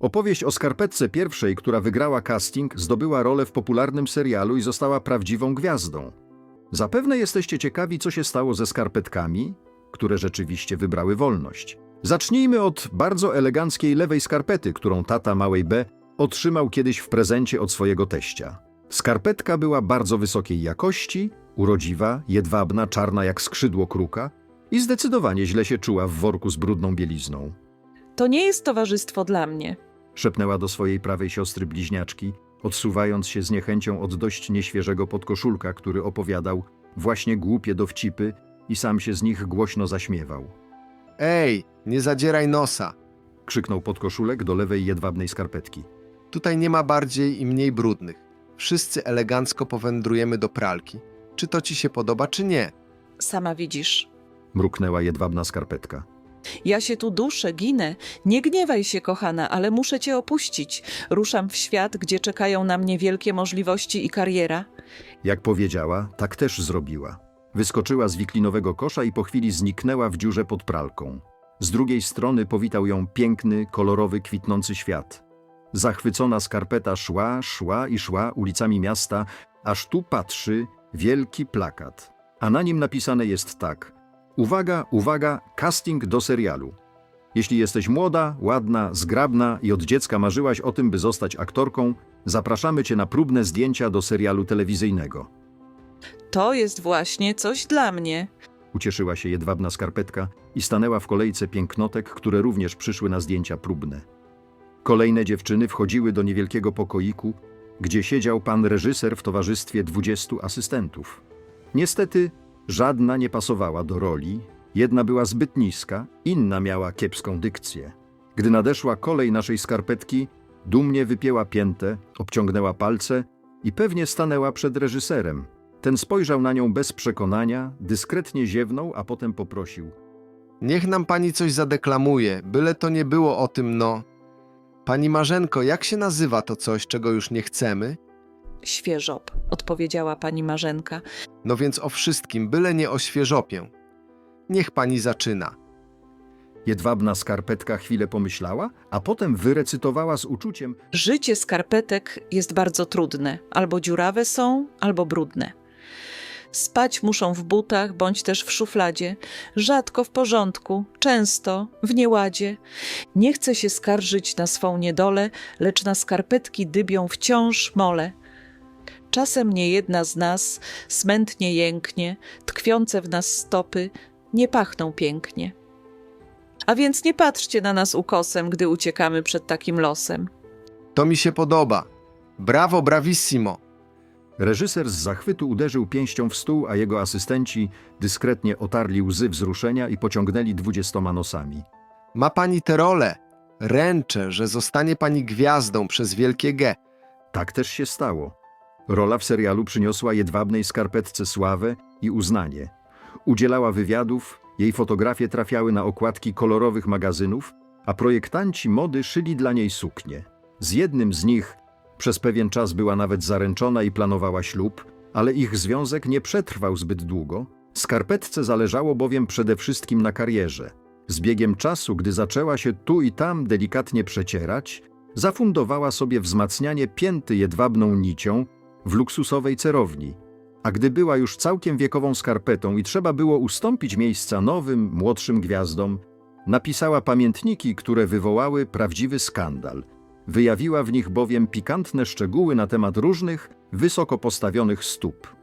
Opowieść o skarpetce pierwszej, która wygrała casting, zdobyła rolę w popularnym serialu i została prawdziwą gwiazdą. Zapewne jesteście ciekawi, co się stało ze skarpetkami, które rzeczywiście wybrały wolność. Zacznijmy od bardzo eleganckiej lewej skarpety, którą tata małej B otrzymał kiedyś w prezencie od swojego teścia. Skarpetka była bardzo wysokiej jakości, urodziwa, jedwabna, czarna jak skrzydło kruka i zdecydowanie źle się czuła w worku z brudną bielizną. To nie jest towarzystwo dla mnie. Szepnęła do swojej prawej siostry bliźniaczki, odsuwając się z niechęcią od dość nieświeżego podkoszulka, który opowiadał właśnie głupie dowcipy i sam się z nich głośno zaśmiewał. Ej, nie zadzieraj nosa. Krzyknął podkoszulek do lewej jedwabnej skarpetki. Tutaj nie ma bardziej i mniej brudnych. Wszyscy elegancko powędrujemy do pralki. Czy to ci się podoba, czy nie? Sama widzisz. Mruknęła jedwabna skarpetka. Ja się tu duszę, ginę. Nie gniewaj się, kochana, ale muszę cię opuścić. Ruszam w świat, gdzie czekają na mnie wielkie możliwości i kariera. Jak powiedziała, tak też zrobiła. Wyskoczyła z wiklinowego kosza i po chwili zniknęła w dziurze pod pralką. Z drugiej strony powitał ją piękny, kolorowy, kwitnący świat. Zachwycona skarpeta szła, szła i szła ulicami miasta, aż tu patrzy wielki plakat. A na nim napisane jest tak: Uwaga, uwaga, casting do serialu. Jeśli jesteś młoda, ładna, zgrabna i od dziecka marzyłaś o tym, by zostać aktorką, zapraszamy cię na próbne zdjęcia do serialu telewizyjnego. To jest właśnie coś dla mnie. Ucieszyła się jedwabna skarpetka i stanęła w kolejce pięknotek, które również przyszły na zdjęcia próbne. Kolejne dziewczyny wchodziły do niewielkiego pokoiku, gdzie siedział pan reżyser w towarzystwie dwudziestu asystentów. Niestety żadna nie pasowała do roli, jedna była zbyt niska, inna miała kiepską dykcję. Gdy nadeszła kolej naszej skarpetki, dumnie wypięła piętę, obciągnęła palce i pewnie stanęła przed reżyserem. Ten spojrzał na nią bez przekonania, dyskretnie ziewnął, a potem poprosił. Niech nam pani coś zadeklamuje, byle to nie było o tym, no. Pani Marzenko, jak się nazywa to coś, czego już nie chcemy? Świeżop, odpowiedziała pani Marzenka. No więc o wszystkim, byle nie o świeżopię. Niech pani zaczyna. Jedwabna skarpetka chwilę pomyślała, a potem wyrecytowała z uczuciem Życie skarpetek jest bardzo trudne. Albo dziurawe są, albo brudne. Spać muszą w butach bądź też w szufladzie, rzadko w porządku, często w nieładzie. Nie chce się skarżyć na swą niedolę, lecz na skarpetki dybią wciąż mole. Czasem niejedna z nas smętnie jęknie, tkwiące w nas stopy nie pachną pięknie. A więc nie patrzcie na nas ukosem, gdy uciekamy przed takim losem. To mi się podoba. Brawo, bravissimo. Reżyser z zachwytu uderzył pięścią w stół, a jego asystenci dyskretnie otarli łzy wzruszenia i pociągnęli dwudziestoma nosami. Ma pani tę rolę. Ręczę, że zostanie pani gwiazdą przez wielkie G. Tak też się stało. Rola w serialu przyniosła jedwabnej skarpetce sławę i uznanie. Udzielała wywiadów, jej fotografie trafiały na okładki kolorowych magazynów, a projektanci mody szyli dla niej suknie. Z jednym z nich przez pewien czas była nawet zaręczona i planowała ślub, ale ich związek nie przetrwał zbyt długo. Skarpetce zależało bowiem przede wszystkim na karierze. Z biegiem czasu, gdy zaczęła się tu i tam delikatnie przecierać, zafundowała sobie wzmacnianie pięty jedwabną nicią w luksusowej cerowni. A gdy była już całkiem wiekową skarpetą i trzeba było ustąpić miejsca nowym, młodszym gwiazdom, napisała pamiętniki, które wywołały prawdziwy skandal. Wyjawiła w nich bowiem pikantne szczegóły na temat różnych, wysoko postawionych stóp.